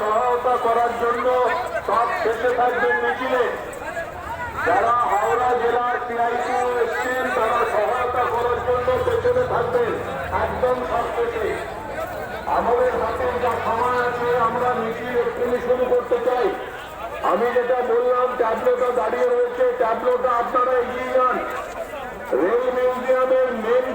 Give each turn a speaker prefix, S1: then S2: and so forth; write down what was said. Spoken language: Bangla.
S1: সহায়তা করার জন্য সব শেষে থাকবেন মিছিলে। যারা হাওড়া জেলার সিআইপি এসছেন, তারা সহায়তা করার জন্য পেছনে থাকবেন, একদম সব শেষে আমাদের হাতে যা সময় আছে, আমরা মিছিল এক্ষুনি শুরু করতে চাই। আমি যেটা বললাম, ট্যাবলেটটা দাঁড়িয়ে রয়েছে, ট্যাবলেটটা আপনারা এগিয়ে যান। রেল মিউজিয়ামের মেন